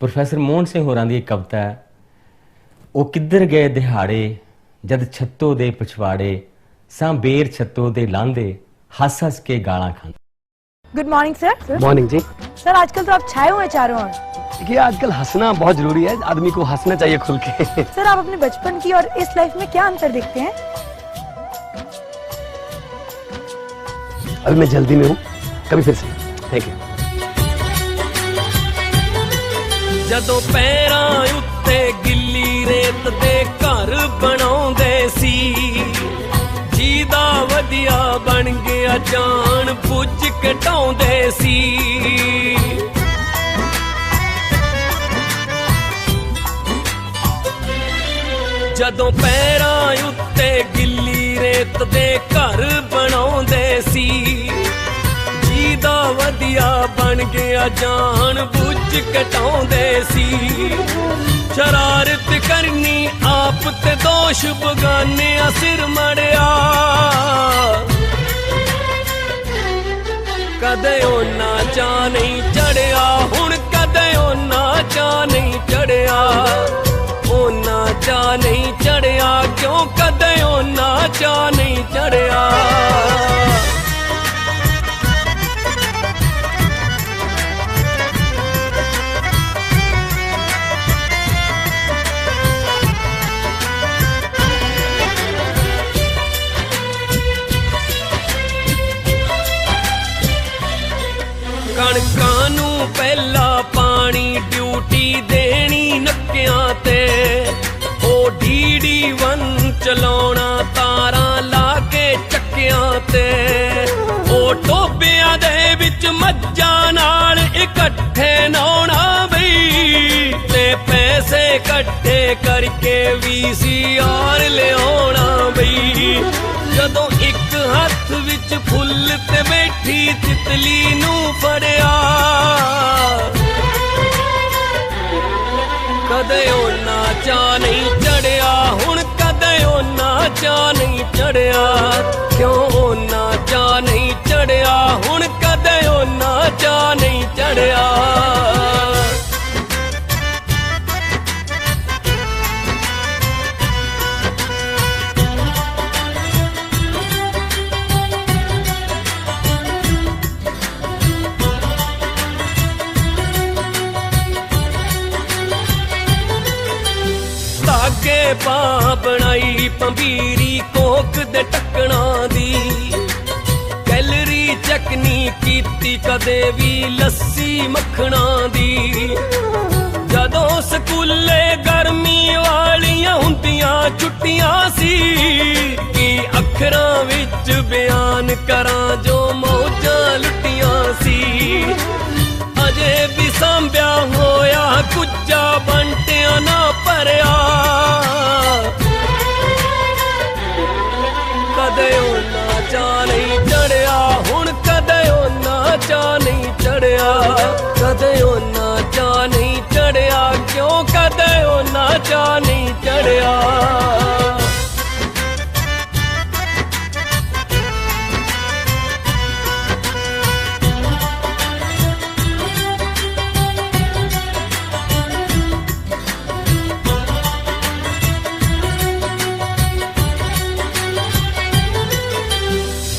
Professor Mohan Singh ਹੋਰਾਂ ਦੀ ਇੱਕ ਕਵਿਤਾ ਹੈ ਉਹ ਕਿੱਧਰ ਗਏ ਦਿਹਾੜੇ ਜਦ ਛੱਤੋ ਦੇ ਪਛਵਾੜੇ ਸਾਂ ਬੇਰ ਛੱਤੋ ਦੇ ਲਾਂਦੇ ਹੱਸ ਹੱਸ ਕੇ ਗਾਲਾਂ ਖਾਂਦੇ good morning sir morning ji sir आजकल तो आप छाए हुए हैं चारों ओर देखिए आजकल हंसना बहुत जरूरी है आदमी को हंसना चाहिए खुल के सर आप अपने बचपन की और इस लाइफ में क्या अंतर देखते हैं अभी मैं जल्दी में हूँ कभी फिर से थैंक यू ਜਦੋਂ ਪੈਰਾਂ ਉੱਤੇ ਗਿੱਲੀ ਰੇਤ ਦੇ ਘਰ ਬਣਾਉਂਦੇ ਸੀ। ਜੀਦਾ ਵਧੀਆ ਬਣ ਗਿਆ ਜਾਣ ਪੁੱਜ ਘਟਾਉਂਦੇ ਸੀ। ਜਦੋਂ ਪੈਰਾਂ ਉੱਤੇ ਗਿੱਲੀ ਰੇਤ ਦੇ ਘਰ ਬਣਾਉਂਦੇ ਸੀ ਜੀਦਾ ਬਣ ਗਿਆ ਜਾਣ ਬੁੱਝ ਕਟਾਉਂਦੇ ਸੀ। ਸ਼ਰਾਰਤ ਕਰਨੀ ਆਪ ਤੇ ਦੋਸ਼ ਬਗਾਨਿਆਂ ਸਿਰ ਮੜਿਆ। ਕਦੇ ਉਹਨਾਂ ਚਾ ਨਹੀਂ ਚੜਿਆ, ਹੁਣ ਕਦੇ ਉਹਨਾਂ ਚਾ ਨਹੀਂ ਚੜਿਆ। ਉਹਨਾਂ ਚਾ ਨਹੀਂ ਚੜਿਆ, ਕਿਉਂ ਕਦੇ ਉਹਨਾਂ ਚਾ ਨਹੀਂ ਚੜਿਆ? ਕਣਕਾਂ ਨੂੰ ਪਹਿਲਾ ਪਾਣੀ ਡਿਊਟੀ ਦੇਣੀ ਨੱਕਿਆਂ ਤੇ। ਉਹ ਡੀਡੀ ਵਨ ਚਲਾਉਣਾ ਤਾਰਾਂ ਲਾ ਕੇ ਚੱਕਿਆਂ ਤੇ। ਉਹ ਟੋਬਿਆਂ ਦੇ ਵਿੱਚ ਮੱਝਾਂ ਨਾਲ ਇਕੱਠੇ ਨਹਾਉਣਾ ਬਈ। ਤੇ ਪੈਸੇ ਇਕੱਠੇ ਕਰਕੇ ਵੀਸੀਆਰ ਲਿਆਉਣਾ ਬਈ। ਜਦੋਂ ਇੱਕ ਹੱਥ ਵਿੱਚ ਫੁੱਲ ਤੇ ਬੈਠੀ ਤਿਤਲੀ ਨੂੰ ਫੜੇ ਕਦੇ ਉਹਨਾਂ ਚਾ ਨਹੀਂ ਚੜਿਆ, ਹੁਣ ਕਦੇ ਉਹਨਾਂ ਚਾ ਨਹੀਂ ਚੜਿਆ। ਕਿਉਂ ਉਹਨਾਂ ਚਾ ਨਹੀਂ ਚੜਿਆ, ਹੁਣ ਕਦੇ ਉਹਨਾਂ ਚਾ ਨਹੀਂ ਚੜਿਆ। ਪਾ ਬਣਾਈ, ਪੰਬੀਰੀ ਕੋਕ ਦੇ ਟੱਕਣਾ ਦੀ। ਕੈਲਰੀ ਚੱਕਨੀ ਕੀਤੀ, ਕਦੇ ਵੀ ਲੱਸੀ ਮੱਖਣਾ ਦੀ। ਜਦੋਂ ਸਕੂਲੇ ਗਰਮੀ ਵਾਲੀਆਂ ਹੁੰਦੀਆਂ ਛੁੱਟੀਆਂ ਸੀ, ਕੀ ਅੱਖਰਾਂ ਵਿੱਚ ਬਿਆਨ ਕਰਾਂ ਜੋ ਉਹਨਾਂ ਨਹੀਂ ਚੜਿਆ।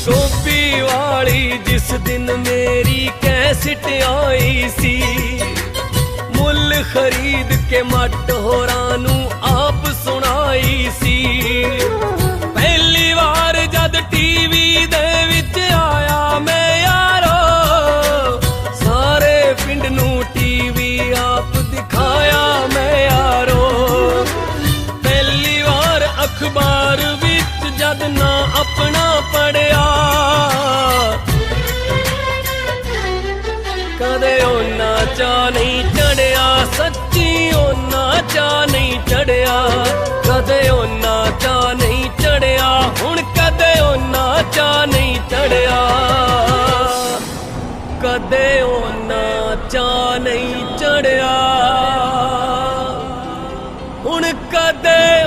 ਟੋਪੀ ਵਾਲੀ ਜਿਸ ਦਿਨ ਮੇਰੀ ਕੈਸਟ ਆਈ ਸੀ ਖਰੀਦ ਕੇ ਮੱਟ ਹੋਰਾਂ ਨੂੰ ਨਹੀਂ ਚੜਿਆ। ਕਦੇ ਉਹਨਾਂ ਚਾ ਨਹੀਂ ਚੜਿਆ। ਹੁਣ ਕਦੇ ਉਹਨਾਂ ਚਾ ਨਹੀਂ ਚੜਿਆ। ਕਦੇ ਉਹਨਾਂ ਚਾ ਨਹੀਂ ਚੜਿਆ। ਹੁਣ ਕਦੇ